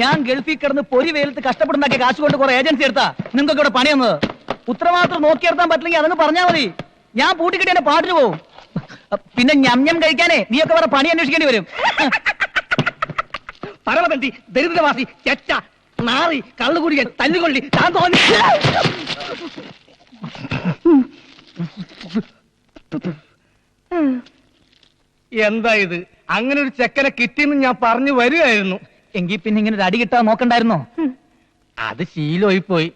ഞാൻ ഗൾഫിൽ കിടന്ന് പൊരി വെയിലത്ത് കഷ്ടപ്പെടുന്നൊക്കെ കാശ് കൊണ്ട് കുറെ ഏജൻസി എടുത്താ. നിങ്ങൾക്ക് ഇവിടെ പണി തന്നത്. ഉത്തരവാദിത്രം നോക്കിയെടുത്താൻ പറ്റില്ലെങ്കിൽ അതങ്ങ് പറഞ്ഞാൽ മതി. ഞാൻ പൂട്ടിക്കിട്ടി എന്റെ പാട്ടിന് പോവും. പിന്നെ ഞം ഞം കഴിക്കാനേ നീയൊക്കെ വേറെ പണി അന്വേഷിക്കേണ്ടി വരും. പരമതണ്ടി ദരിദ്രവാസി ചെറ്റ നാറി കള്ളുകുടിയൻ തല്ലുകൊള്ളി താൻ തോന്നി എന്താ ഇത്? അങ്ങനെ ഒരു ചെക്കനെ കിട്ടിയെന്ന് ഞാൻ പറഞ്ഞു വരികയായിരുന്നു. എങ്കിൽ പിന്നെ ഇങ്ങനെ ഒരു അടി കിട്ടാൻ നോക്കണ്ടായിരുന്നോ? അത് ശീലമായി പോയി.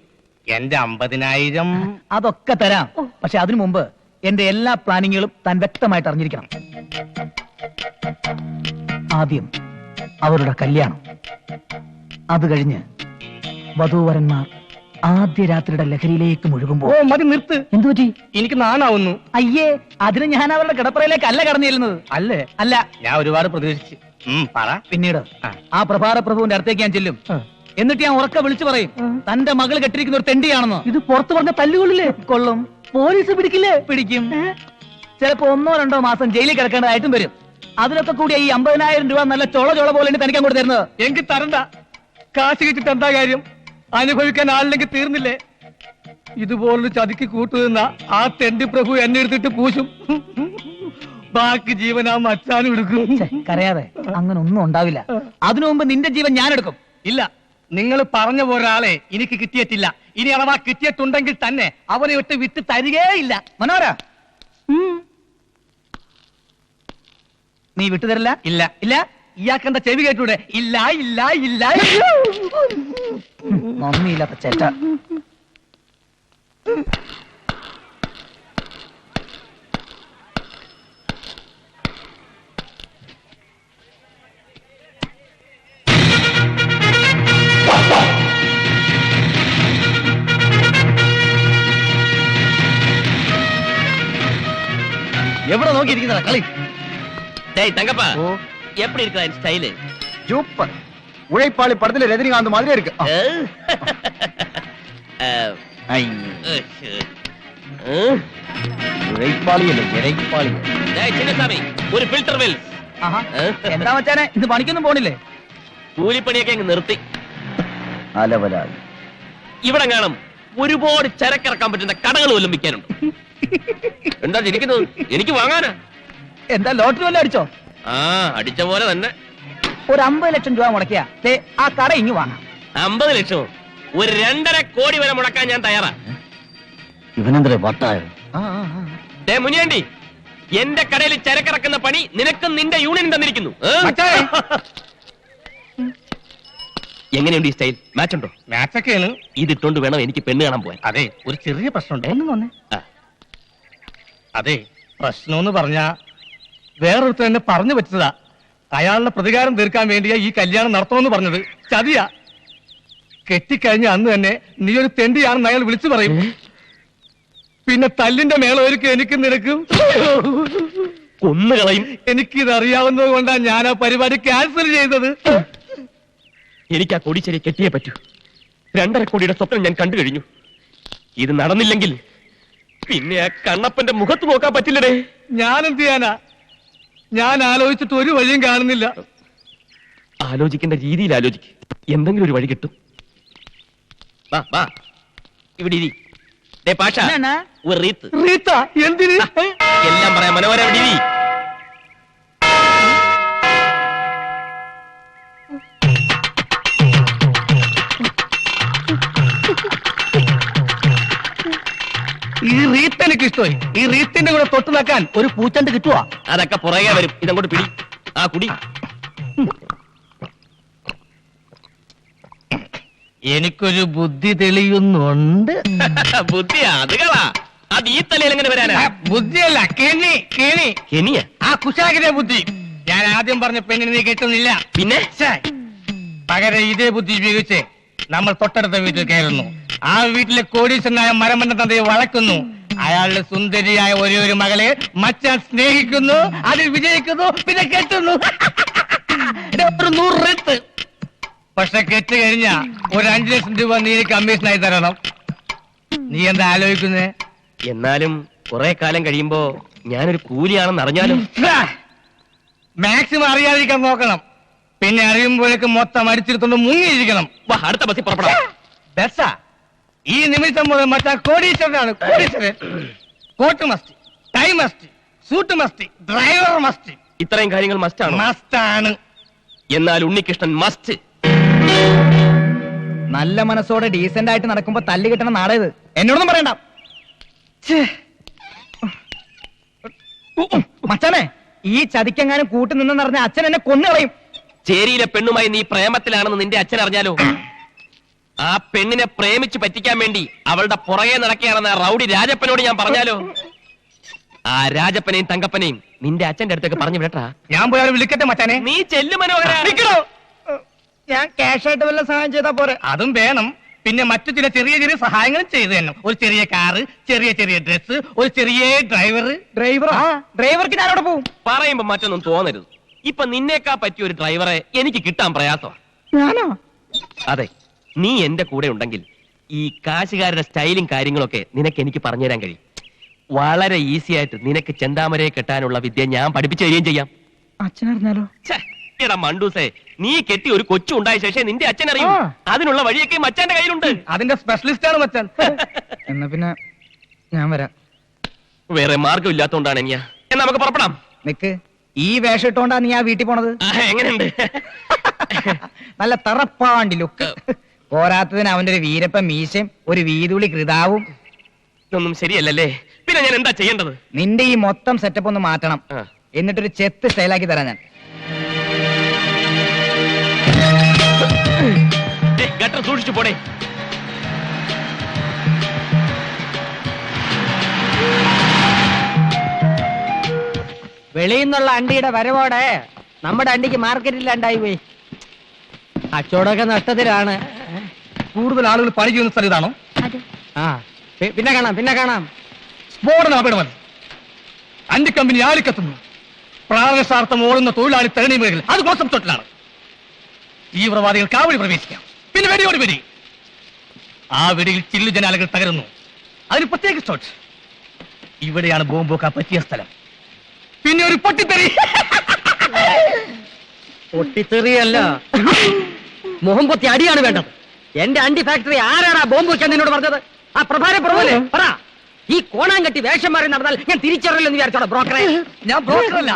എന്റെ അമ്പതിനായിരം. അതൊക്കെ തരാം. പക്ഷെ അതിനു മുമ്പ് എന്റെ എല്ലാ പ്ലാനിങ്ങുകളും താൻ വ്യക്തമായിട്ട് അറിഞ്ഞിരിക്കണം. ആദ്യം അവരുടെ കല്യാണം. അത് കഴിഞ്ഞ് വധൂവരന്മാർ ആദ്യ രാത്രിയുടെ ലഹരിയിലേക്ക് ഓ മുഴുകുമ്പോ മതി നിർത്ത്. എന്തു പറ്റി? എനിക്ക് നാണാവുന്നു. അയ്യേ അതിന് ഞാൻ അവരുടെ കിടപ്പറയിലേക്ക് അല്ല കടന്നിരുന്നത്. അല്ലേ? അല്ല. ഞാൻ ഒരുപാട് പ്രതീക്ഷിച്ചു. ഉം, പറ. പിന്നീട് ആ. പ്രഭാത പ്രഭാര പ്രഭുവിന്റെ അടുത്തേക്ക് ഞാൻ ചെല്ലും. എന്നിട്ട് ഞാൻ ഉറക്ക വിളിച്ചു പറയും. തന്റെ മകൾ കെട്ടിരിക്കുന്ന ഒരു തെണ്ടിയാണെന്ന്. ഇത് പുറത്തു പറഞ്ഞ തല്ലുകൊള്ളില്ലേ? കൊള്ളും. പോലീസ് പിടിക്കില്ലേ? പിടിക്കും. ചിലപ്പോ ഒന്നോ രണ്ടോ മാസം ജയിലിൽ കിടക്കേണ്ടതായിട്ടും വരും. അതിനൊക്കെ കൂടി ഈ അമ്പതിനായിരം രൂപ നല്ല ചൊള ചൊള പോലെ തനിക്ക് അങ്ങോട്ട് തരുന്നത് എങ്കിൽ തരണ്ട. കാശ് കിട്ടിട്ട് എന്താ കാര്യം? അനുഭവിക്കാൻ ആളില്ലെങ്കിൽ തീർന്നില്ലേ? ഇതുപോലൊരു ചതിക്ക് കൂട്ടുനിന്ന ആ തെണ്ടി പ്രഭു എന്നെ എടുത്തിട്ട് പൂശും. ബാക്കി ജീവൻ ആ മച്ചാനും എടുക്കും. കരയാതെ. അങ്ങനെ ഒന്നും ഉണ്ടാവില്ല. അതിനു മുമ്പ് നിന്റെ ജീവൻ ഞാൻ എടുക്കും ഇല്ല നിങ്ങൾ പറഞ്ഞ ഒരാളെ എനിക്ക് കിട്ടിയിട്ടില്ല. ഇനി അഥവാ കിട്ടിയിട്ടുണ്ടെങ്കിൽ തന്നെ അവനെ വിട്ട് വിട്ട് തരികേയില്ല. മനോര നീ വിട്ടുതരില്ല? ഇല്ല. ഇല്ല. ഇയാൾക്ക് എന്താ ചെവി കേട്ടൂടെ? ഇല്ല ഇല്ല ഇല്ല. മമ്മിയില്ലാത്ത ചേട്ട. എവിടെ നോക്കിയിരിക്കുന്നതാ കളി. ഡേയ് തങ്കപ്പ. எப்படி இருக்கா என் ஸ்டைலு சூப்பர் உழைப்பாளி படத்துல ரஜினிகாந்த் மாதிரி இருக்கு உழைப்பாளி இல்ல இறைப்பாளி டேய் சின்னசாமி ഒരു ഫിൽറ്റർ വെൽ ആഹാ. എന്താ മച്ചാനെ ഇത് പണിക്കൊന്നും പോണില്ലേ കൂലിപ്പണിയൊക്കെ അങ്ങ് നിർത്തി അലവലാളി ഇവിടെ കാണും ഒരുപാട് ചരക്കിറക്കാൻ പറ്റുന്ന കടകൾ വല്ലതും വിൽക്കാനുണ്ട് എന്താ ചിരിക്കുന്നത് എനിക്ക് വാങ്ങാനാ എന്താ ലോട്ടറി വല്ലതും അടിച്ചോ ആ അടിച്ച പോലെ തന്നെ. ഒരു അമ്പത് ലക്ഷം രൂപ മുടക്കിയാ. ദേ ആ കട ഇങ്ങു വാങ്ങാം. അമ്പത് ലക്ഷമോ ഒരു രണ്ടര കോടി വരെ മുടക്കാൻ ഞാൻ തയ്യാറാ. ഇവനെന്തേ വട്ടായോ? ദേ മുനിയാണ്ടി എന്റെ കടയിൽ ചരക്കിറക്കുന്ന പണി നിനക്കും നിന്റെ യൂണിയൻ തന്നിരിക്കുന്നു. ഏ? മച്ചാനെ. എങ്ങനെയുണ്ട് ഈ സ്റ്റൈൽ? മാച്ച് ഉണ്ടോ മാച്ചൊക്കെയാണ് ഇതിട്ടോണ്ട് വേണം എനിക്ക് പെണ്ണ് കാണാൻ പോവാൻ. അതെ ഒരു ചെറിയ പ്രശ്നമുണ്ട്. അതെ വന്നേ? ആ. അതെ പ്രശ്നമെന്ന് പറഞ്ഞാ വേറൊരുത്തൻ എന്നെ പറഞ്ഞു വെച്ചതാ അയാളുടെ പ്രതികാരം തീർക്കാൻ വേണ്ടിയാ ഈ കല്യാണം നടത്തണമെന്ന് പറഞ്ഞത്. ചതിയാ. കെട്ടിക്കഴിഞ്ഞ അന്ന് തന്നെ നീ ഒരു തെണ്ടിയാണെന്ന് അയാൾ വിളിച്ചു പറയും. പിന്നെ തല്ലിന്റെ മേളൊരുക്കും എനിക്ക് നിനക്കും. കൊന്നുകളയും. എനിക്കിത് അറിയാവുന്നത് കൊണ്ടാ ഞാൻ ആ പരിപാടി ക്യാൻസൽ ചെയ്തത്. എനിക്ക് ആ കൊടിച്ചെരി കെട്ടിയേ പറ്റൂ. രണ്ടര കോടിയുടെ സ്വപ്നം ഞാൻ കണ്ടു കഴിഞ്ഞു. ഇത് നടന്നില്ലെങ്കിൽ പിന്നെ ആ കണ്ണപ്പന്റെ മുഖത്ത് നോക്കാൻ പറ്റില്ലടേ. ഞാനെന്ത് ചെയ്യാനാ? ഞാൻ ആലോചിച്ചിട്ട് ഒരു വഴിയും കാണുന്നില്ല. ആലോചിക്കേണ്ട രീതിയിൽ ആലോചിക്ക്. എന്തെങ്കിലും ഒരു വഴി കിട്ടും. വാ വാ. ഇവിടെ ഇരി. ദേ പാഷ? ഒരു റീത്ത്. റീത്ത? എന്തിന്? എല്ലാം പറയാം. മനോഹര ഇവിടെ ഇരി. ഈ റീത്ത് എനിക്ക് ഇഷ്ടമായി ഈ റീത്തിന്റെ കൂടെ തൊട്ട് നക്കാൻ ഒരു പൂച്ചണ്ട് കിട്ടുവാ? അതൊക്കെ പുറകെ വരും. ഇതങ്ങോട്ട് പിടി. ആ കുടി. എനിക്കൊരു ബുദ്ധി തെളിയുന്നുണ്ട്. ബുദ്ധി അതുകളാ അത് ഈ തലയിൽ എങ്ങനെ വരാനാ? ബുദ്ധിയല്ല. കെണി കെണി. കെണിയ? ആ കുശാഗിന്റെ ബുദ്ധി. ഞാൻ ആദ്യം പറഞ്ഞ പെണ്ണിനെ നീ കിട്ടുന്നില്ല. പിന്നെ? പകരം ഇതേ ബുദ്ധി ഉപയോഗിച്ച്. നമ്മൾ തൊട്ടടുത്ത വീട്ടിൽ കയറുന്നു. ആ വീട്ടിലെ കോടീശ്വരനായ മരമന്ന തന്തയെ വളക്കുന്നു. അയാളുടെ സുന്ദരിയായ ഒരേ ഒരു മകളെ മച്ചാൻ സ്നേഹിക്കുന്നു അതിൽ വിജയിക്കുന്നു പിന്നെ കെട്ടുന്നു. ഒരു നൂറ് റെത്ത് പക്ഷെ കെട്ട് കഴിഞ്ഞ ഒരു അഞ്ചു ലക്ഷം രൂപ നീ കമ്മീഷനായി തരണം. നീ എന്താ ആലോചിക്കുന്നേ? എന്നാലും കുറെ കാലം കഴിയുമ്പോ ഞാനൊരു കൂലിയാണെന്ന് അറിഞ്ഞാലും മാക്സിമം അറിയാതിരിക്കാൻ നോക്കണം. പിന്നെ അറിയുമ്പോഴേക്ക് മൊത്തം അടിച്ചെടുത്തോണ്ട് മുങ്ങിയിരിക്കണം. വാ അടുത്ത ബസ്സിൽ പുറപ്പെടാം. ബസ്സാ? ഈ നിമിഷം മുതൽ മറ്റാ കോടീശ്വരനാണ് കോടീശ്വരൻ. Coat must tie must suit must driver must. ഇത്രയും കാര്യങ്ങൾ മസ്റ്റാണ് മസ്റ്റാണ്. എന്നാൽ ഉണ്ണികൃഷ്ണൻ മസ്റ്റ് നല്ല മനസ്സോടെ ഡീസന്റ് ആയിട്ട് നടക്കുമ്പോ തല്ല് കിട്ടണ നാടേത് എന്നോടൊന്നും പറയണ്ട. ഛേ. മച്ചാനെ ഈ ചതിക്കെങ്ങാനും കൂട്ടു നിന്നെന്നറിഞ്ഞ അച്ഛൻ എന്നെ കൊന്നുകളയും. ചേരിയിലെ പെണ്ണുമായി നീ പ്രേമത്തിലാണെന്ന് നിന്റെ അച്ഛൻ അറിഞ്ഞാലോ? ആ പെണ്ണിനെ പ്രേമിച്ച് പറ്റിക്കാൻ വേണ്ടി അവളുടെ പുറകെ നടക്കുകയാണെന്ന് ആ റൗഡി രാജപ്പനോട് ഞാൻ പറഞ്ഞാലോ? ആ രാജപ്പനെയും തങ്കപ്പനെയും നിന്റെ അച്ഛന്റെ അടുത്തേക്ക് പറഞ്ഞു വിടട്ടാ. ഞാൻ പോയി അവരെ വിളിക്കട്ടെ മച്ചാനെ. നീ ചെല്ലു മനോഹര? ഞാൻ ക്യാഷ് ആയിട്ട് വല്ല സഹായം ചെയ്താ പോരെ. അതും വേണം. പിന്നെ മറ്റു ചില ചെറിയ ചെറിയ സഹായങ്ങളും ചെയ്തു തന്നെ ഒരു ചെറിയ കാറ് ചെറിയ ചെറിയ ഡ്രസ് ഒരു ചെറിയ ഡ്രൈവർ ഡ്രൈവർ ഡ്രൈവർക്ക് ഞാനവിടെ പോവും. പറയുമ്പോ മറ്റൊന്നും തോന്നരുത്. ഇപ്പൊ നിന്നേക്കാ പറ്റിയ ഒരു ഡ്രൈവറെ എനിക്ക് കിട്ടാൻ പ്രയാസമാണ് ഞാനോ? അതെ നീ എന്റെ കൂടെ ഉണ്ടെങ്കിൽ ഈ കാശുകാരുടെ സ്റ്റൈലും കാര്യങ്ങളൊക്കെ നിനക്ക് എനിക്ക് പറഞ്ഞുതരാൻ കഴിയും. വളരെ ഈസി ആയിട്ട് നിനക്ക് ചെന്താമരയെ കെട്ടാനുള്ള വിദ്യ ഞാൻ പഠിപ്പിച്ചു തരികയും ചെയ്യാം. അച്ഛനറിഞ്ഞാലോ? ഛെ, എടാ മണ്ടൂസേ നീ കെട്ടി ഒരു കൊച്ചു ഉണ്ടായ ശേഷം നിന്റെ അച്ഛൻ അറിയും. ആ. അതിനുള്ള വഴിയൊക്കെ മച്ചാന്റെ കയ്യിലുണ്ട്. അതിന്റെ സ്പെഷ്യലിസ്റ്റ് ആണ് മച്ചാൻ. എന്നാ പിന്നെ ഞാൻ വരാം. വേറെ മാർഗം ഇല്ലാത്തോണ്ടാണ് ഞാൻ എന്നാ നമുക്ക് പുറപ്പെടാം. നിക്ക്. ഈ വേഷം ഇട്ടോണ്ടാ നീ ആ വീട്ടിൽ പോണത്? എങ്ങനെയുണ്ട്? നല്ല തറപ്പാണ്ടി ലുക്ക് പോരാത്തതിന് അവന്റെ ഒരു വീരപ്പ മീശയും ഒരു വീതുളി കൃതാവും. ഇതൊന്നും ശരിയല്ലല്ലേ? പിന്നെ ഞാൻ എന്താ ചെയ്യേണ്ടത്? നിന്റെ ഈ മൊത്തം സെറ്റപ്പ് ഒന്ന് മാറ്റണം. എന്നിട്ടൊരു ചെത്ത് സ്റ്റൈലാക്കി തരാം ഞാൻ. ഗട്ടർ സൂക്ഷിച്ചു പോടേ. വെളിയിൽ നിന്നുള്ള അണ്ടിയുടെ വരവോടെ നമ്മുടെ അണ്ടിക്ക് മാർക്കറ്റില്ലാണ്ടായി പോയി. കച്ചവടമൊക്കെ നഷ്ടത്തിലാണ്. കൂടുതൽ ആളുകൾ പണി ചെയ്യുന്ന സ്ഥലം ഇതാണോ? ആ പി- പിന്നെ കാണാം പിന്നെ കാണാം. സ്ഫോടനം അപകടമല്ല അന്റി കമ്പനി ആളിക്കത്തുന്നു. പ്രാണശാർത്ഥം ഓടുന്ന തൊഴിലാളി തേണിമുകൾ അത് മോശം തൊട്ടിലാണ് തീവ്രവാദികൾ കാവടി പ്രവേശിക്കാം. പിന്നെ വെടിയോട് വെടി ആ വെടിയിൽ ചില്ലു ജനാലകൾ തകരുന്നു. അതിന് പ്രത്യേക സ്റ്റോട്ട് ഇവിടെയാണ് ബോംബോക്ക പറ്റിയ സ്ഥലം. പിന്നെ ഒരു പൊട്ടിത്തെറി. പൊട്ടിത്തെറിയല്ല മുഖം പൊത്തി അടിയാണ് വേണ്ടത്. എന്റെ അണ്ടി ഫാക്ടറി ആരാടാ ബോംബ് വെക്കാൻ നിന്നോട് പറഞ്ഞത്? ആ പ്രഭാര പ്രഭുല്ലേ പറ. ഈ കോണാങ്കട്ടി വേഷം മാറി നടന്നാൽ ഞാൻ തിരിച്ചറിയില്ലെന്ന് വിചാരിച്ചോടാ ബ്രോക്കറെ? ഞാൻ ബ്രോക്കറല്ല.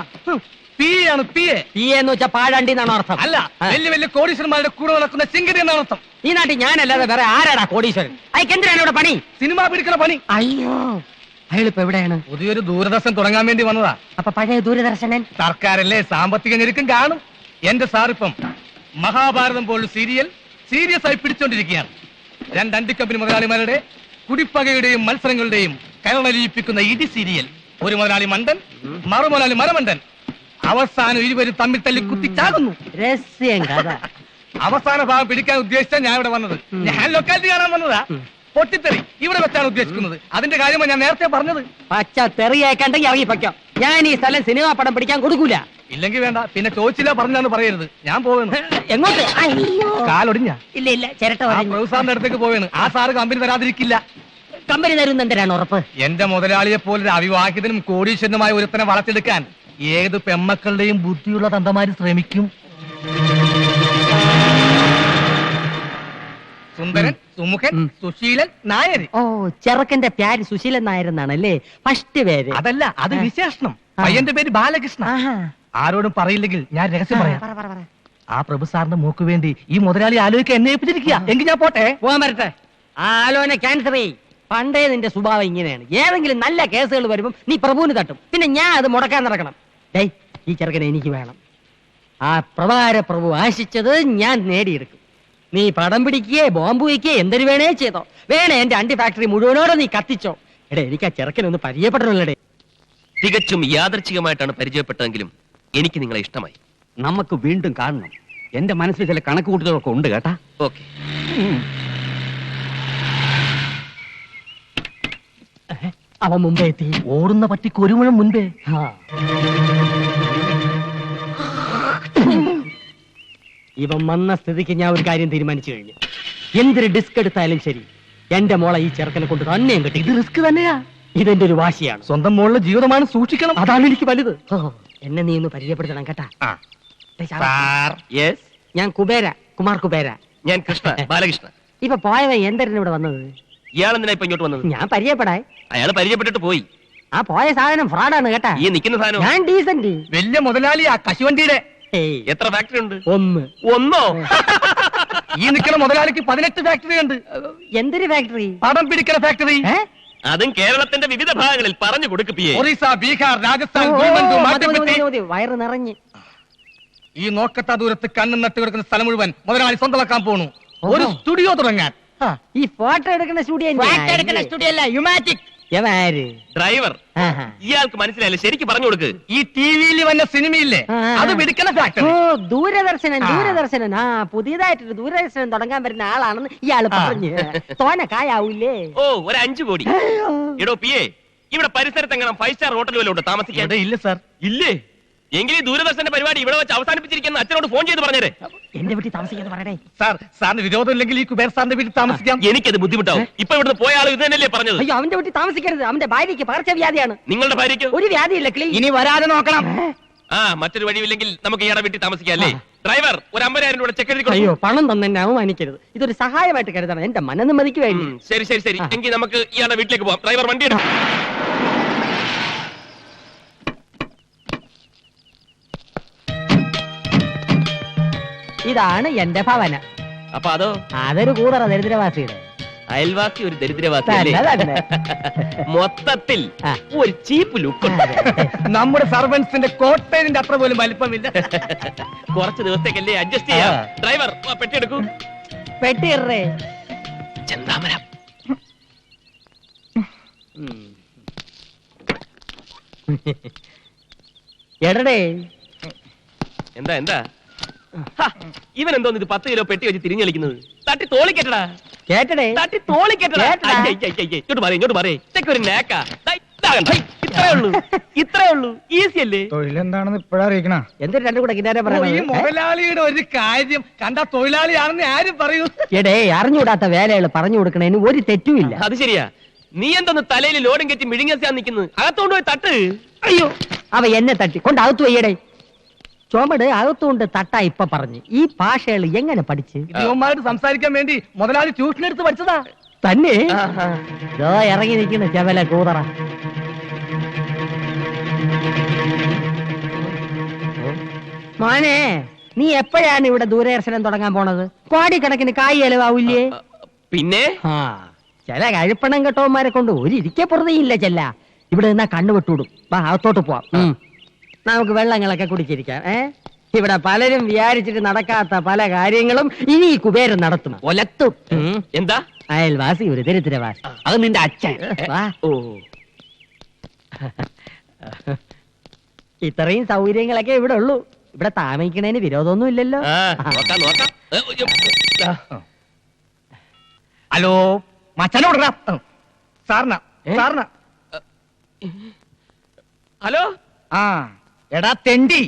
പി ആണ് പി എ. പി എന്ന് വെച്ചാ പാഴണ്ടി എന്നാണ് അർത്ഥം? അല്ല. വലിയ വലിയ കോടീശ്വരന്മാരുടെ കൂടെ നടക്കുന്ന ചിങ്കരി എന്നാണ് അർത്ഥം. ഈ നാട്ടിൽ ഞാനല്ലാതെ വേറെ ആരാടാ കോടീശ്വരൻ? അയക്കെന്തിനാണ് ഇവിടെ പണി? സിനിമ പിടിക്കുന്ന പണി. അയ്യോ. അയാളിപ്പോ എവിടെയാണ്? പുതിയൊരു ദൂരദർശൻ തുടങ്ങാൻ വേണ്ടി വന്നതാ. അപ്പൊ പഴയ ദൂരദർശനൻ? സർക്കാരല്ലേ സാമ്പത്തിക ഞെരുക്കും കാണും. എന്റെ സാറിപ്പം മഹാഭാരതം പോലുള്ള സീരിയൽ സീരിയസ് ആയി പിടിച്ചോണ്ടിരിക്കുകയാണ്. രണ്ട് അണ്ടി കമ്പനി മുതലാളിമാരുടെ കുടിപ്പകയുടെയും മത്സരങ്ങളുടെയും കരളലിയിപ്പിക്കുന്ന ഇടി സീരിയൽ. ഒരു മുതലാളി മണ്ടൻ മറു മുതലാളി മരമണ്ടൻ. അവസാനം ഇരുവരും തമ്മിൽ തല്ലി കുത്തിച്ചാകുന്നു. രഹസ്യം കഥ. അവസാന ഭാഗം പിടിക്കാൻ ഉദ്ദേശിച്ച ഞാൻ ഇവിടെ വന്നത് ഞാൻ ലൊക്കാലിറ്റി കാണാൻ വന്നതാ. പൊട്ടിത്തെറി. ഇവിടെ വെച്ചാണ് ഉദ്ദേശിക്കുന്നത്. അതിന്റെ കാര്യമാണ് ഞാൻ നേരത്തെ പറഞ്ഞത്? പച്ച തെറിയേക്കണ്ടെങ്കിൽ ഇറങ്ങി പൊയ്ക്കാം ഞാൻ ഈ സ്ഥലം സിനിമാ പടം പിടിക്കാൻ കൊടുക്കൂല. ഇല്ലെങ്കിൽ വേണ്ട. പിന്നെ ചോദിച്ചില്ല പറഞ്ഞാന്ന് പറയരുത്. ഞാൻ പോവുന്നു. എങ്ങോട്ട്? കാലൊടിഞ്ഞ. ഇല്ല ഇല്ല. ചിരട്ട പറഞ്ഞു അടുത്തേക്ക് പോവേണ് ആ സാറ് കമ്പനി തരാതിരിക്കില്ല. കമ്പനി തരുന്നെന്തിനാണ് ഉറപ്പ്? എന്റെ മുതലാളിയെ പോലൊരു അവിവാഹിതനും കോടീശ്വരനുമായ ഒരുത്തനെ വളർത്തിയെടുക്കാൻ ഏത് പെമ്മക്കളുടെയും ബുദ്ധിയുള്ള തന്തമാര് ശ്രമിക്കും. സുന്ദരൻ സുമുഖൻ സുശീലൻ നായർ ഓ ചെറുക്കന്റെ പേര് സുശീലൻ നായർ എന്നാണല്ലേ ഫസ്റ്റ് പേര്. അതല്ല അത് വിശേഷണം. പയ്യന്റെ പേര് ബാലകൃഷ്ണ. ആരോടും പറയില്ലെങ്കിൽ ഞാൻ രഹസ്യം പറയാം. പറ, പറ, പറ. ആ പ്രഭു സാറിന്റെ മൂക്ക് വേണ്ടി ഈ മുതലാളി ആലോചിക്കാൻ എന്നെ ഏൽപ്പിച്ചിരിക്കുക എങ്കിൽ ഞാൻ പോട്ടെ? പോകാൻ വരട്ടെ ആ ആലോചന ക്യാൻസർ ആയി പണ്ടേ നിന്റെ സ്വഭാവം ഇങ്ങനെയാണ്. ഏതെങ്കിലും നല്ല കേസുകൾ വരുമ്പോൾ നീ പ്രഭുവിന് തട്ടും. പിന്നെ ഞാൻ അത് മുടക്കാൻ നടക്കണം. ഡേ ഈ ചെറുക്കനെ എനിക്ക് വേണം. ആ പ്രഭാര പ്രഭു ആശിച്ചത് ഞാൻ നേടിയെടുക്കും. നീ പടം പിടിക്കുകയെ ബോംബ് വയ്ക്കുകയെ എന്തൊരു വേണേ ചെയ്തോ. വേണേ എന്റെ അണ്ടി ഫാക്ടറി മുഴുവനോടെ നീ കത്തിച്ചോ. എടേ എനിക്ക് ആ ചെറുക്കനൊന്ന് പരിചയപ്പെടണല്ലേ തികച്ചും യാദർച്ഛികമായിട്ടാണ് പരിചയപ്പെട്ടതെങ്കിലും എനിക്ക് നിങ്ങളെ ഇഷ്ടമായി. നമുക്ക് വീണ്ടും കാണണം. എന്റെ മനസ്സിൽ ചില കണക്ക് കൂട്ടുകളൊക്കെ ഉണ്ട് കേട്ടാ? ഓക്കെ. അവൻ മുമ്പേ എത്തി. ഓടുന്ന പട്ടിക്ക് ഒരു മുഴം മുൻപേ. ആ. ഇവൻ വന്ന സ്ഥിതിക്ക് ഞാൻ ഒരു കാര്യം തീരുമാനിച്ചു കഴിഞ്ഞു. എന്തൊരു ഡിസ്ക് എടുത്താലും ശരി എന്റെ മോളെ ഈ ചെറുക്കനെ കൊണ്ട് തന്നെയും കിട്ടി. ഇത് റിസ്ക് തന്നെയാ. ഇതെന്റെ ഒരു വാശിയാണ്. സ്വന്തം മോളിലെ ജീവിതമാണ് സൂക്ഷിക്കണം. അതാണ് എനിക്ക് വലുത്. എന്നെ നീ ഒന്ന് പരിചയപ്പെടുത്തണം കേട്ടാ. ആ. ഞാൻ കുബേര കുമാർ കുബേര. ഞാൻ കൃഷ്ണ ബാലകൃഷ്ണ. ഇപ്പൊ പോയവൻ എന്തായിരുന്നു ഇവിടെ വന്നത്? ഇയാൾ എന്തിനാ ഇപ്പൊ ഇങ്ങോട്ട് വന്നത്? ഞാൻ പരിചയപ്പെടാ അയാൾ പരിചയപ്പെട്ടിട്ട് പോയി. ആ പോയ സാധനം ഫ്രോഡാണ് കേട്ടാ. ഈ നിൽക്കുന്ന സാധനം. ഞാൻ ഡീസന്റ് വലിയ മുതലാളിയാ കശുവണ്ടിയുടെ ഏയ് എത്ര ഫാക്ടറി ഉണ്ട്? ഒന്ന്. ഒന്നോ? ഈ നിൽക്കുന്ന മുതലാളിക്ക് പതിനെട്ട് ഫാക്ടറി ഉണ്ട്. എന്തൊരു ഫാക്ടറി പടം പിടിക്കുന്ന ഫാക്ടറി അതും കേരളത്തിന്റെ വിവിധ ഭാഗങ്ങളിൽ പറഞ്ഞു കൊടുക്ക് പിയെ ഒറീസ ബീഹാർ രാജസ്ഥാൻ വയറ് നിറഞ്ഞ്. ഈ നോക്കത്ത ദൂരത്ത് കണ്ണും നട്ട് കിടക്കുന്ന സ്ഥലം മുഴുവൻ മുതലാളി സ്വന്തമാക്കാൻ പോണു. ഒരു സ്റ്റുഡിയോ തുടങ്ങാൻ. ഈ ഫോട്ടോ എടുക്കുന്ന സ്റ്റുഡിയോ എടുക്കുന്ന സ്റ്റുഡിയോ അല്ല യുമാറ്റിക്. ഡ്രൈവർ. ഇയാൾക്ക് മനസ്സിലായില്ല? ശരിക്കും പറഞ്ഞു കൊടുക്ക്. ഈ ടി വിയിൽ വന്ന സിനിമയില്ലേ? അത് അത് ഫാക്ടറി. ഓ ദൂരദർശനൻ. ദൂരദർശനൻ. ആ പുതിയതായിട്ടൊരു ദൂരദർശനം തുടങ്ങാൻ വരുന്ന ആളാണെന്ന് ഇയാൾ. പറഞ്ഞു. തോന കായാവൂലേ? ഓ ഒരു അഞ്ചു കോടി. എടോ പിയെ ഇവിടെ പരിസരത്ത് എങ്ങനെ ഫൈവ് സ്റ്റാർ ഹോട്ടൽ വല്ലതും താമസിക്കാൻ? ഇല്ല സാർ ഇല്ലേ? എങ്കിൽ ഈ ദൂരദർശന്റെ പരിപാടി ഇവിടെ വെച്ച് അവസാനിപ്പിച്ചിരിക്കുന്ന അച്ഛനോട് ഫോൺ ചെയ്ത് പറഞ്ഞേ എന്റെ വീട്ടിൽ താമസിക്കാന്ന് പറയണേ സാർ സാറിന് വിരോധം ഇല്ലെങ്കിൽ ഈ കുബേർ സാറിന്റെ വീട്ടിൽ താമസിക്കാം. എനിക്കത് ബുദ്ധിമുട്ടാവും. ഇപ്പൊ ഇവിടുന്ന് പോയ ആൾ ഇത് തന്നെയല്ലേ പറഞ്ഞത്? അയ്യോ അവന്റെ വീട്ടിൽ താമസിക്കരുത്. അവന്റെ ഭാര്യയ്ക്ക് പകർച്ചവ്യാധിയാണ്. നിങ്ങളുടെ ഭാര്യയ്ക്ക്? ഒരു വ്യാധിയില്ല ക്ലീ ഇനി വരാതെ നോക്കണം. ആ മറ്റൊരു വഴിയില്ലെങ്കിൽ നമുക്ക് ഇയാളെ വീട്ടിൽ താമസിക്കാം അല്ലേ? ഡ്രൈവർ ഒരു അമ്പതിനായിരം രൂപ ചെക്ക് എഴുതി അയ്യോ പണം തന്നെ അവമാനിക്കരുത്. ഇതൊരു സഹായമായിട്ട് കരുതണം. എന്റെ മനനിമ്മതിക്ക് വേണ്ടി. ശരി ശരി ശരി. എങ്കിൽ നമുക്ക് ഇയാളുടെ വീട്ടിലേക്ക് പോവാം. ഡ്രൈവർ വണ്ടി എടുക്കും. ഇതാണ് എന്റെ ഭവന. അപ്പൊ അതോ? അതൊരു കൂതറ ദരിദ്രവാസിയുടെ. അയൽവാസി ഒരു ദരിദ്രവാസി അല്ലേ? തന്നെ. മൊത്തത്തിൽ ആ. ഒരു ചീപ്പ് ലുക്ക്. നമ്മുടെ സർവൻസിന്റെ കോട്ടയത്തിന്റെ അത്ര പോലും വലിപ്പമില്ല. കുറച്ച് ദിവസത്തേക്കല്ലേ അഡ്ജസ്റ്റ് ചെയ്യാ. ആ. ഡ്രൈവർ പെട്ടി എടുക്കൂ. പെട്ടിയറേ ചെന്താമരം. എടടേ. എന്താ എന്താ? ഇവൻ എന്തോന്ന് ഇത് പത്ത് കിലോ പെട്ടി വെച്ച് തിരിഞ്ഞളിക്കുന്നത് തട്ടി തോളിക്കേട്ടടാ കേട്ടടേ. തട്ടി തോളിക്കെട്ടടാ കേട്ടടാ. അയ്യ, അയ്യ, അയ്യ, ഇങ്ങോട്ട് പറയും ഇങ്ങോട്ട് പറയേ. ഇതൊക്കെ ഒരു നേക്കാ ദാ, ഇതാ കണ്ടോ? ഇത്രേ ഉള്ളൂ. ഇത്രേ ഉള്ളൂ. ഈസി അല്ലേ? തൊഴിലെന്താണെന്ന് ഇപ്പഴറിയിക്കണ എന്തൊരു രണ്ടും കൂടെ കിന്നാരെ ഈ പറയണത് മുതലാളിയുടെ ഒരു കാര്യം കണ്ട തൊഴിലാളിയാണെന്ന് ആരും പറയൂ. എടേ അറിഞ്ഞുകൂടാത്ത വേലകൾ പറഞ്ഞു കൊടുക്കണേന് ഒരു തെറ്റുമില്ല അത് ശരിയാ. നീ എന്തോന്ന് തലയിൽ ലോഡും കെട്ടി മിഴുങ്ങിയാ നിൽക്കുന്നത് അകത്തോണ്ട് പോയി തട്ട്. അയ്യോ അവ എന്നെ തട്ടി. കൊണ്ട് അകത്തു വയ്യടേ ചുമട് അകത്തുകൊണ്ട് തട്ടാ ഇപ്പൊ പറഞ്ഞു. ഈ ഭാഷകൾ എങ്ങനെ പഠിച്ച്? ഇവന്മാരോട് സംസാരിക്കാൻ വേണ്ടി മുതലാളി ട്യൂഷൻ എടുത്ത് പഠിച്ചതാ. തന്നെ. ഇതോ ഇറങ്ങി നിൽക്കുന്ന ചെവല കൂതറ. മോനെ നീ എപ്പോഴാണ് ഇവിടെ ദൂരദർശനം തുടങ്ങാൻ പോണത്? കോടിക്കണക്കിന് കായ് ചെലവാവില്ലേ? പിന്നെ? ആ ചില കഴിപ്പണം കെട്ടവന്മാരെ കൊണ്ട് ഒരു ഇരിക്കെ പുറതയില്ല ചെല്ല. ഇവിടെ നിന്നാ കണ്ണു വിട്ടുവിടും വാ അകത്തോട്ട് പോവാം. നമുക്ക് വെള്ളങ്ങളൊക്കെ കുടിച്ചിരിക്കാം ഏ? ഇവിടെ പലരും വിചാരിച്ചിട്ട് നടക്കാത്ത പല കാര്യങ്ങളും ഇനി ഈ കുബേരൻ നടത്തും. ഒലത്തും. എന്താ? അയൽവാസി ഒരു ദരിദ്രവാസി. അത് നിന്റെ അച്ഛൻ. വാ. ഓ. ഇത്രയും സൗകര്യങ്ങളൊക്കെ ഇവിടെ ഉള്ളൂ. ഇവിടെ താമസിക്കണേന് വിരോധമൊന്നും ഇല്ലല്ലോ. ഹലോ മച്ചനോട്? സാറിന. ഹലോ? ആ എടാ തെണ്ടി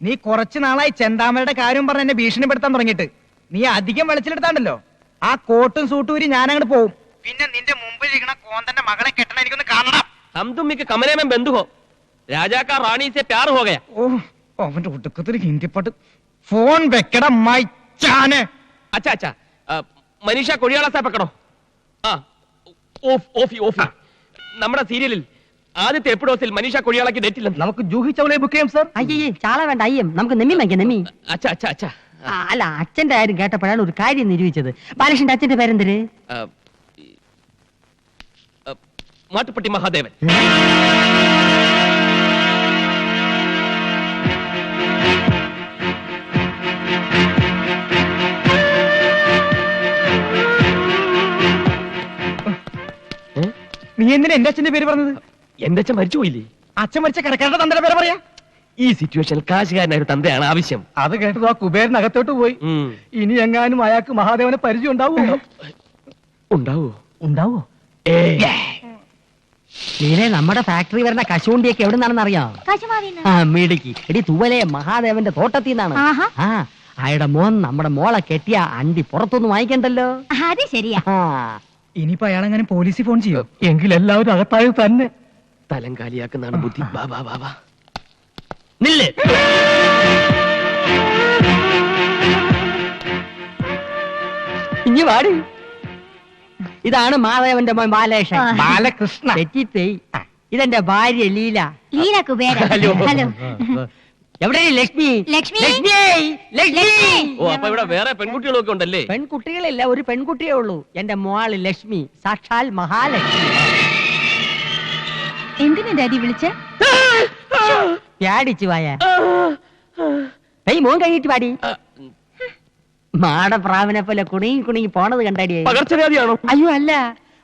നീ കുറച്ചു നാളായി ചെന്താമരയുടെ കാര്യം പറഞ്ഞ് എന്നെ ഭീഷണിപ്പെടുത്താൻ തുടങ്ങിയിട്ട് നീ അധികം വെളച്ചിലെടുത്താണ്ടല്ലോ ആ കോട്ടും സൂട്ടും ഊരി ഞാൻ അങ്ങോട്ട് പോവും പിന്നെ നിന്റെ മുമ്പിൽ ഇരിക്കണ കോന്തന്റെ മകളെ കെട്ടണ എനിക്കൊന്ന് കാണണം हम तुम के कमरे में बंद हो राजा का रानी से प्यार हो गया ഓ അവന്റെ ഒടുക്കത്തൊരു ഹിന്ദിപ്പാട്ട് ഫോൺ വെക്കട മൈച്ചാന് अच्छा अच्छा अ, മനീഷ കൊഴിയാള സാ പക്കടോ ആ ഓഫ് ഓഫി ഓഫി നമ്മുടെ സീരിയലിൽ ആദ്യത്തെ എപ്പിഡോസിൽ മനീഷ കൊടിയാളക്ക് ഡേറ്റ് ഇല്ല നമുക്ക് ജൂഹി ചൗളയെ ബുക്ക് ചെയ്യാം സർ അയ്യേ ചാള വേണ്ട അയ്യം നമുക്ക് നെമ്മി വാങ്ങിക്കാം നെമ്മി. അച്ഛാ അച്ഛാ അച്ഛാ. ആ, അല്ല അച്ഛന്റെ കാര്യം കേട്ടപ്പോഴാണ് ഒരു കാര്യം നിരൂപിച്ചത്. ബാലകൃഷ്ണന്റെ അച്ഛന്റെ പേരെന്തര്? മാട്ടുപ്പെട്ടി മഹാദേവൻ. നീ എന്തിനാ എന്റെ അച്ഛന്റെ പേര് പറഞ്ഞത്? എന്റെ അച്ഛൻ മരിച്ചു പോയില്ലേ? അച്ഛൻ മരിച്ച കിടക്കാരുടെ തന്റെ പേര് പറയാ. ഈ സിറ്റുവേഷനിൽ കാശുകാരനായ ഒരു തന്തയാണ് ആവശ്യം. അത് കേട്ടത് ആ കുബേരനകത്തോട്ട് പോയി. ഉം. ഇനി എങ്ങാനും അയാൾക്ക് മഹാദേവനെ പരിചയം ഉണ്ടാവുമോ? ഉണ്ടാവോ? ഉണ്ടാവോ? നീലെ നമ്മുടെ ഫാക്ടറി വരുന്ന കശുവണ്ടിയൊക്കെ എവിടെ നിന്നാണെന്ന് അറിയാം കശുമാവിന്ന്. ആ മിടുക്കി. എടി തുവലേ മഹാദേവന്റെ തോട്ടത്തിൽ നിന്നാണ് ആഹാ. ആ അയാളുടെ മോൻ നമ്മുടെ മോളെ കെട്ടിയ അണ്ടി പുറത്തൊന്നും വാങ്ങിക്കണ്ടല്ലോ? അത് ശരിയാ. ആ. ഇനിയിപ്പോ അയാളെങ്ങനെ പോലീസിൽ ഫോൺ ചെയ്യോ? എങ്കിൽ എല്ലാവരും അകത്തായത് തന്നെ. തലം കാലിയാക്കുന്നതാണ് ബുദ്ധി. ബാ ബാ ബാ നില്ലേ നില്ല്. ഇനി വാടി. ഇതാണ് മാധവന്റെ മോൻ ബാലേഷൻ ബാലകൃഷ്ണ. തെറ്റിപ്പോയി. ഇതെന്റെ ഭാര്യ ലീല. ലീല കുബേര ഹലോ. ഹലോ. എവിടെ ലക്ഷ്മി? ലക്ഷ്മി? ലക്ഷ്മി! ലക്ഷ്മി! ഓ അപ്പൊ ഇവിടെ വേറെ പെൺകുട്ടികളൊക്കെ ഉണ്ടല്ലേ? പെൺകുട്ടികളില്ല ഒരു പെൺകുട്ടിയേ ഉള്ളൂ. എന്റെ മോൾ ലക്ഷ്മി സാക്ഷാൽ മഹാലക്ഷ്മി. എന്തിനാ ഡാഡി വിളിച്ച? പ്യാടിച്ചു വായ. ഏയ് മോൻ കഴിഞ്ഞിട്ട് പാടി മാടപ്രാവിനെ പോലെ കുണുങ്ങി കുണുങ്ങി പോണത് കണ്ടാടിയേ പകർച്ചവ്യാധിയാണോ? അയ്യോ അല്ല.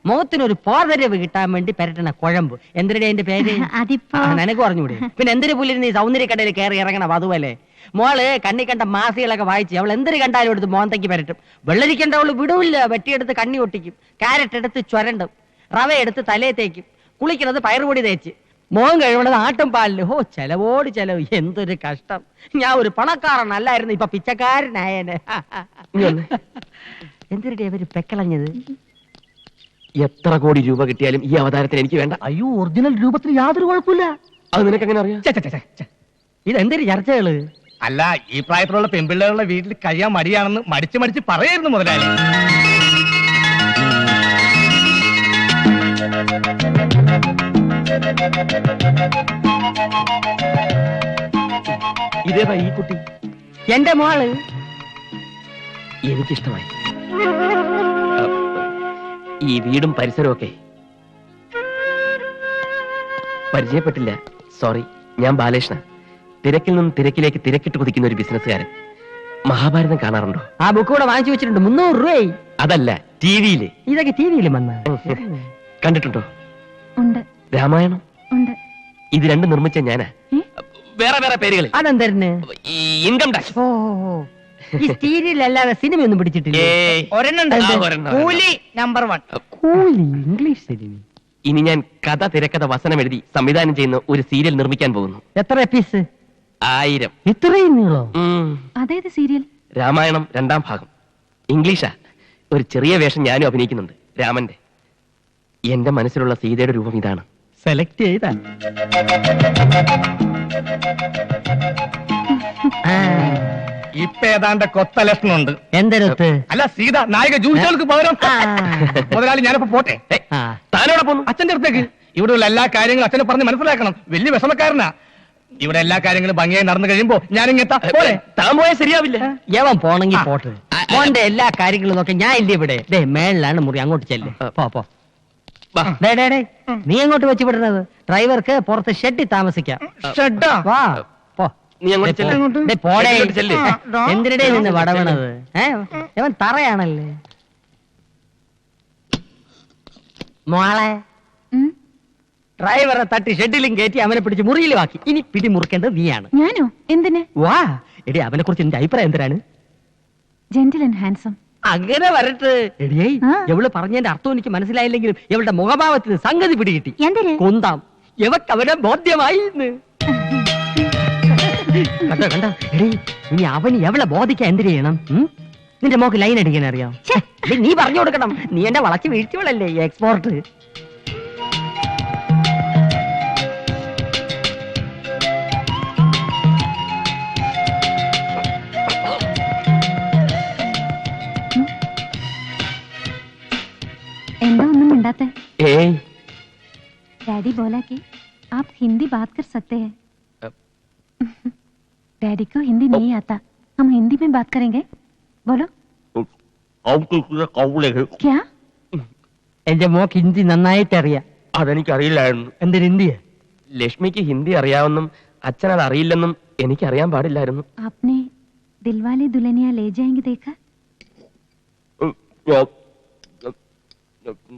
മുഖത്തിനൊരു പോർവരവ് കിട്ടാൻ വേണ്ടി പെരട്ടണ കുഴമ്പ്. എന്തിനാ എന്റെ പേര്? അതിപ്പോ നിനക്ക് പറഞ്ഞൂടെ പിന്നെ എന്തൊരു പുല്ലിരുന്ന് നീ സൗന്ദര്യക്കടയിൽ കയറി ഇറങ്ങണം അതുപോലെ മോൾ കണ്ണി കണ്ട മാസികളൊക്കെ വായിച്ച് അവൾ എന്തൊരു കണ്ടാലും എടുത്ത് മോന്തയ്ക്ക് പരട്ടും. വെള്ളരിക്കണ്ട അവൾ വിടൂല്ല വെട്ടിയെടുത്ത് കണ്ണി ഒട്ടിക്കും. കാരറ്റ് എടുത്ത് ചുരണ്ടും. റവ എടുത്ത് തലയെ തേക്കും. കുളിക്കണത് പയറുപൊടി തേച്ച്. മോൻ കഴിവണത് ആട്ടും പാലിൽ. ഹോ ചെലവോട് ചെലവ്. എന്തൊരു കഷ്ടം. ഞാൻ ഒരു പണക്കാരനല്ലായിരുന്നു ഇപ്പൊ പിച്ചക്കാരനായനെ. എന്തിനാ ഇവർ പെക്കളഞ്ഞത്. എത്ര കോടി രൂപ കിട്ടിയാലും ഈ അവതാരത്തിന് എനിക്ക് വേണ്ട. അയ്യോ ഒറിജിനൽ രൂപത്തിന് യാതൊരു കുഴപ്പമില്ല. അത് നിനക്ക് എങ്ങനെ അറിയാം. ഇതെന്തൊരു ചർച്ചകൾ? അല്ല ഈ പ്രായത്തിലുള്ള പെൺപിള്ളേരുടെ വീട്ടിൽ കഴിയാൻ മടിയാണെന്ന് മടിച്ച് മടിച്ച് പറയായിരുന്നു മുതലാളി. ഈ കുട്ടി? എന്റെ മോൾ. എനിക്കിഷ്ടമായി. ഈ വീടും പരിസരവും ഒക്കെ പരിചയപ്പെട്ടില്ല. സോറി ഞാൻ ബാലകൃഷ്ണ. തിരക്കിൽ നിന്നും തിരക്കിലേക്ക് തിരക്കിട്ട് കുതിക്കുന്ന ഒരു ബിസിനസ്സുകാരൻ. മഹാഭാരതം കാണാറുണ്ടോ? ആ ബുക്ക് കൂടെ വാങ്ങിച്ചു വെച്ചിട്ടുണ്ട്. മുന്നൂറ് രൂപ അതല്ല ടി വിയിൽ. ഇതൊക്കെ ടി വന്ന കണ്ടിട്ടുണ്ടോ? ഉണ്ട്. രാമായണം? ഉണ്ട്. ഇത് രണ്ടും നിർമ്മിച്ച ഞാനാ. വേറെ വേറെ പേരുകളിൽ അതെന്തരന് ഈ ഇൻകം ടാക്സ്. ഓ ഈ സീരിയൽ ഈ സ്റ്റീരിയലല്ലാതെ സിനിമയൊന്നും പിടിച്ചിട്ടില്ല. ഒരെണ്ണുണ്ട് ആ, ഒരെണ്ണം, Coolie number one. Coolie English cinema ഇനി ഞാൻ കഥ തിരക്കഥ വസനം എഴുതി സംവിധാനം ചെയ്യുന്ന ഒരു സീരിയൽ നിർമ്മിക്കാൻ പോകുന്നു. എത്ര എപ്പീസ്? ആയിരം. ഇത്രയും നീളോ? ഉം. അതേത് സീരിയൽ? രാമായണം രണ്ടാം ഭാഗം. ഇംഗ്ലീഷാ. ഒരു ചെറിയ വേഷം ഞാനും അഭിനയിക്കുന്നുണ്ട്. രാമന്റെ. എന്റെ മനസ്സിലുള്ള സീതയുടെ രൂപം ഇതാണ്. സെലക്ട് ചെയ്ത ഇപ്പൊ ഏതാണ്ട് കൊത്ത ലക്ഷണമുണ്ട്. എന്തെടുത്ത് അല്ല സീത നായിക ജൂസുകൾക്ക് പകരം. മുതലാളി ഞാനിപ്പോ പോട്ടെ. താനോടെ പോന്നു. അച്ഛന്റെ അടുത്തേക്ക്. ഇവിടെയുള്ള എല്ലാ കാര്യങ്ങളും അച്ഛനെ പറഞ്ഞ് മനസ്സിലാക്കണം. വലിയ വിഷമക്കാരനാ. ഇവിടെ എല്ലാ കാര്യങ്ങളും ഭംഗിയായി നടന്നു കഴിയുമ്പോ ഞാനിങ്ങെത്താ പോലെ താൻ പോയാൽ ശരിയാവില്ല. യവൻ പോണെങ്കിൽ പോട്ടെ. മോന്റെ എല്ലാ കാര്യങ്ങളും നോക്കി. ഞാൻ ഇല്ല ഇവിടെ? ദേ മേളിലാണ് മുറി. അങ്ങോട്ട് ചെല്ലേ. പോ പോ. ഡേ ഡേ ഡേ നീ എങ്ങോട്ട് വെച്ച് വിടുന്നത് ഡ്രൈവർക്ക് പുറത്ത് ഷെഡിൽ താമസിക്കാം. ഷെഡാ? വാ. പോ. നീ അങ്ങോട്ട് ചെല്ല്. പോടേ. എന്തിനടേ നിന്ന് വടവണത്? ഏ ഇവൻ തറയാണല്ലേ. മോളെ. ഉം? ഡ്രൈവറെ തട്ടി ഷെഡിലും കയറ്റി അവനെ പിടിച്ച് മുറിയിലും ആക്കി ഇനി പിടി മുറിക്കേണ്ടത് നീയാണ്. ഞാനോ? എന്തിനെ? വാ. എടി അവനെ കുറിച്ച് നിന്റെ അഭിപ്രായം എന്തിനാണ്? ജെന്റിൽ ആൻഡ് ഹാൻസം അങ്ങനെ വരട്ടെ. എടിയേ. എവൾ പറഞ്ഞതിന്റെ അർത്ഥം എനിക്ക് മനസ്സിലായില്ലെങ്കിലും എവളുടെ മുഖഭാവത്തിന് സംഗതി പിടികിട്ടി. എന്തിന്? കൊന്താം. എവക്കവനെ ബോധ്യമായി. കണ്ടോ കണ്ടോ? എടി ഇനി അവന് എവളെ ബോധിക്കാൻ എന്തിനു ചെയ്യണം? നിന്റെ മോക്ക് ലൈൻ അടിക്കാൻ അറിയാം? ഛെ. നീ പറഞ്ഞു കൊടുക്കണം. നീ എന്നെ വളച്ച് വീഴ്ചകളല്ലേ എക്സ്പോർട്ട് മിണ്ടാത്തെ ഏയ് डैडी बोला कि आप हिंदी बात कर सकते हैं डैडी को हिंदी नहीं आता हम हिंदी में बात करेंगे बोलो क्या എന്റെ മോക്ക് ഹിന്ദി നന്നായിട്ട് അറിയാം അതെനിക്കറിയില്ലായിരുന്നു എന്തൊരു ഹിന്ദിയാ ലക്ഷ്മിക്ക് ഹിന്ദി അറിയാമെന്നും അച്ഛൻ അത് അറിയില്ലെന്നും എനിക്കറിയാൻ പാടില്ലായിരുന്നു आपने दिलवाले दुल्हनिया ले जाएंगे देखा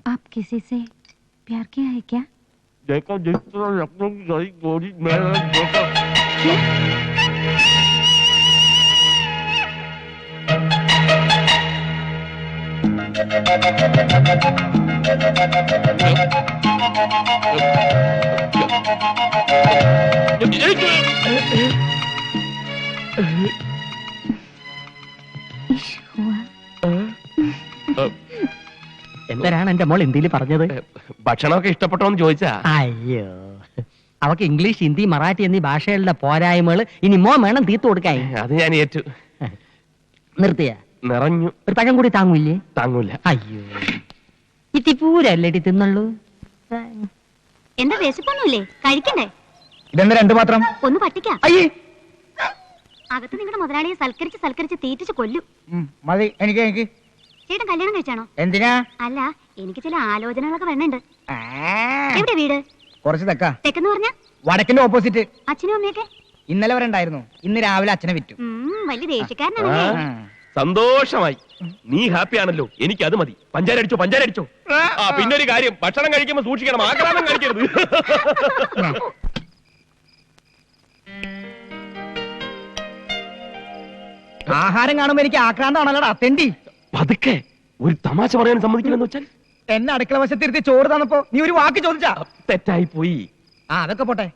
आप किसी से प्यार किया है क्या? देखो जिस तरह लखनऊ की गई गोरी मेरा देखा। എന്തരാണ് എന്റെ മോൾ ഹിന്ദിയിൽ പറഞ്ഞത്. ഭക്ഷണമൊക്കെ ഇഷ്ടപ്പെട്ടോന്ന് ചോദിച്ചാ? അയ്യോ. അവക്ക് ഇംഗ്ലീഷ് ഹിന്ദി മറാഠി എന്നീ ഭാഷകളുടെ പോരായ്മകൾ ഇനി മോൻ വേണം തീർത്തു കൊടുക്കാൻ. അത് ഞാൻ ഏറ്റു. നിർത്തിയ? നിറഞ്ഞു. ഒരു പഴം കൂടി താങ്ങൂല്ലേ? താങ്ങൂല. അയ്യോ. ഇത്തി പൂരല്ലേടി തിന്നുള്ളൂ. എന്താ വിശപ്പൊന്നുമില്ലേ? കഴിക്കണ്ടേ? ഇതെന്താ രണ്ടു മാത്രം? ഒന്ന് പട്ടിക്ക. അയ്യേ. അകത്ത് നിങ്ങളുടെ മുതലാളിയെ സൽക്കരിച്ച് സൽക്കരിച്ച് തീറ്റിച്ച് കൊല്ലും. മതി. എനിക്ക് എനിക്ക്. ചേട്ടൻ കല്യാണം കഴിച്ചാണോ? എന്തിനാ? അല്ല എനിക്ക് ചില ആലോചനകളൊക്കെ വരണുണ്ട്. ആ, എവിടെ വീട്? കുറച്ച് തെക്കാ. തെക്കെന്ന് പറഞ്ഞ? വടക്കിന്റെ ഓപ്പോസിറ്റ്. അച്ഛനും അമ്മയൊക്കെ? ഇന്നലെ വരെ ഉണ്ടായിരുന്നു. ഇന്ന് രാവിലെ അച്ഛനെ വിറ്റു. വലിയ ദേഷ്യക്കാരനാണല്ലേ? സന്തോഷമായി. നീ ഹാപ്പി ആണല്ലോ. എനിക്ക് അത് മതി. പഞ്ചാര അടിച്ചോ പഞ്ചാര അടിച്ചോ. ആ. പിന്നെ ഒരു കാര്യം. ഭക്ഷണം കഴിക്കുമ്പോ സൂക്ഷിക്കണം. ആക്രമണം കഴിക്കരുത് ആഹാരം കാണുമ്പോ എനിക്ക് ആക്രാന്താണല്ലോ അത്തെണ്ടി പതുക്കെ ഒരു തമാശ പറയാൻ സമ്മതിക്കില്ലെന്ന് വെച്ചാൽ? എന്നെ അടുക്കള വശത്തിരുത്തി ചോറ് തന്നപ്പോ നീ ഒരു വാക്ക് ചോദിച്ചാ? തെറ്റായി പോയി. ആ അതൊക്കെ പോട്ടെ.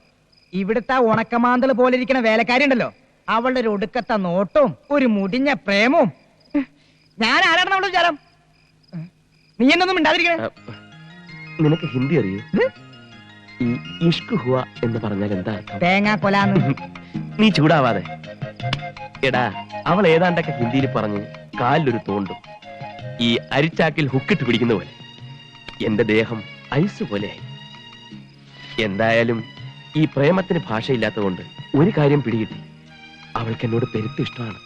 ഇവിടുത്തെ ഉണക്കമാന്തൽ പോലെ ഇരിക്കുന്ന വേലക്കാരി ഉണ്ടല്ലോ. അവളുടെ ഒരു ഒടുക്കത്തെ നോട്ടവും ഒരു മുടിഞ്ഞ പ്രേമവും. ഞാൻ ആരാണ് അവളുടെ വിചാരം? നീ എന്നൊന്നും മിണ്ടാതിരിക്കണേ. നിനക്ക് ഹിന്ദി അറിയോ? ഈ ഇഷ്ക് ഹുവ എന്ന് പറഞ്ഞാൽ എന്താ തേങ്ങാ കൊലാന്ന്. നീ ചൂടാവാതെ. എടാ അവൾ ഏതാണ്ടൊക്കെ ഹിന്ദിയിൽ പറഞ്ഞ്. കാലിലൊരു തോണ്ടും ഈ അരിച്ചാക്കിൽ ഹുക്കിട്ട് പിടിക്കുന്ന പോലെ എന്റെ ദേഹം ഐസ് പോലെയായി. എന്തായാലും ഈ പ്രേമത്തിന് ഭാഷയില്ലാത്തതുകൊണ്ട് ഒരു കാര്യം പിടികിട്ടി. അവൾക്ക് എന്നോട് പെരുത്ത് ഇഷ്ടമാണ്.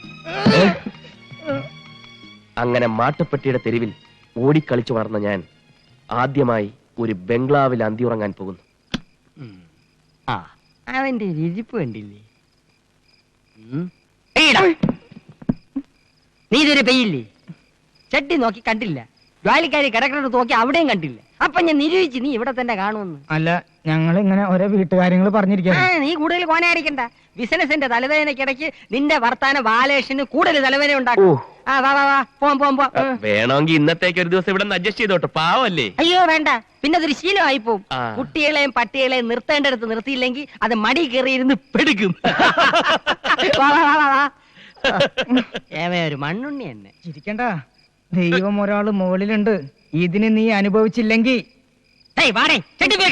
അങ്ങനെ മാട്ടുപ്പെട്ടിയുടെ തെരുവിൽ ഓടിക്കളിച്ചു വളർന്ന ഞാൻ ആദ്യമായി ഒരു ബംഗ്ലാവിൽ അന്തിയുറങ്ങാൻ പോകുന്നു. ആ അവന്റെ രുചിപ്പ് ഇരിപ്പ് കണ്ടില്ലേ. നീ ഇതുവരെ പെയ്യില്ലേ ചട്ടി നോക്കി കണ്ടില്ല. ജോലിക്കാരി കിടക്കുന്നത് നോക്കി അവിടെയും കണ്ടില്ല. അപ്പൊ ഞാൻ നിരൂപിച്ച് നീ ഇവിടെ തന്നെ കാണുമെന്ന്. അല്ല ഞങ്ങൾ ഇങ്ങനെ ഓരോ വീട്ടുകാര്യങ്ങൾ ആ, പറഞ്ഞിരിക്കുകയാണ് നീ കൂടുതൽ കോനായിരിക്കണ്ട. ബിസിനസിന്റെ തലവേദനക്കിടയ്ക്ക് നിന്റെ വർത്താന ബാലേഷന് കൂടുതൽ തലവേദന ഉണ്ടാക്കും. ആ വാ വാ വാ പോം പോം പോ. വേണമെങ്കിൽ ഇന്നത്തേക്ക് ഒരു ദിവസം ഇവിടെ അഡ്ജസ്റ്റ് ചെയ്തോട്ടെ. പാവല്ലേ? അയ്യോ വേണ്ട. പിന്നെ അതൊരു ശീലമായി പോവും. കുട്ടികളെയും പട്ടികളെയും നിർത്തേണ്ടടുത്ത് നിർത്തിയില്ലെങ്കിൽ അത് മടി കയറിയിരുന്ന് പെടുക്കും. വാ, വാ, വാ, വാ, ഒരു മണ്ണുണ്ണി തന്നെ ചിരിക്കണ്ട ദൈവം ഒരാൾ മുകളിലുണ്ട്. ഇതിന് നീ അനുഭവിച്ചില്ലെങ്കിൽ ഏയ് വാടേ ചെട്ടി പോയി